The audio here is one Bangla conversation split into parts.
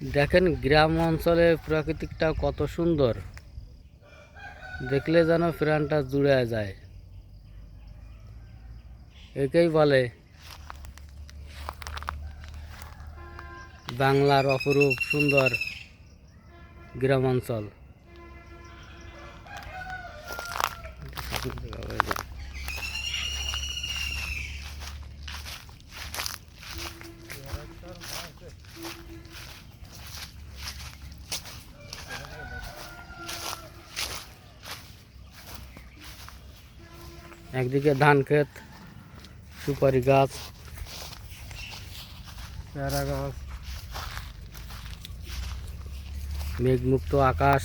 দেখেন, গ্রাম অঞ্চলে প্রাকৃতিকটা কত সুন্দর। দেখলে যেন প্রাণটা জুড়ে যায়। একেই বলে বাংলার অপরূপ সুন্দর গ্রাম অঞ্চল। একদিকে ধান ক্ষেত, সুপারি গাছ পেয়ারা গাছ, মেঘমুক্ত আকাশ,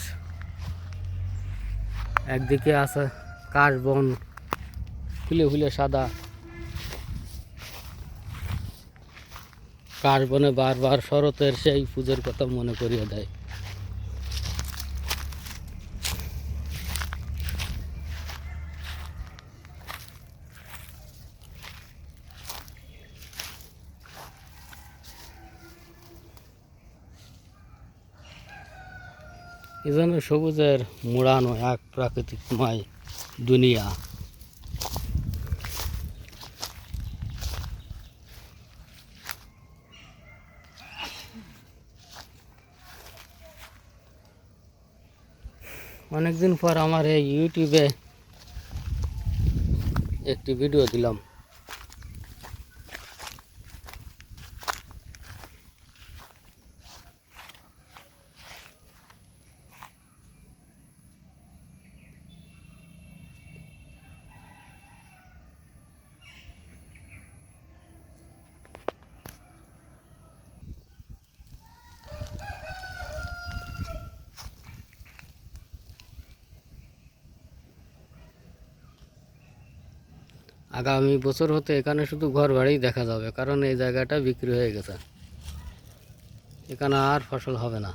একদিকে আছে কাশ বন ফুলে ফুলে সাদা। কাশ বনে বারবার শরতের সেই পুজোর কথা মনে করিয়ে দেয়। এজন্য সবুজের মোড়ানো এক প্রাকৃতিকময় দুনিয়া। অনেকদিন পর আমার এই ইউটিউবে একটি ভিডিও দিলাম। আগামী বছর হতে এখানে শুধু ঘর বাড়ি দেখা যাবে, কারণ এই জায়গাটা বিক্রি হয়ে গেছে। এখানে আর ফসল হবে না।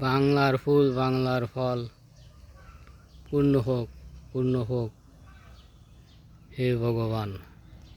বাংলার ফুল বাংলার ফল। পূর্ণ হোক পূর্ণ হোক। হে ভগবান।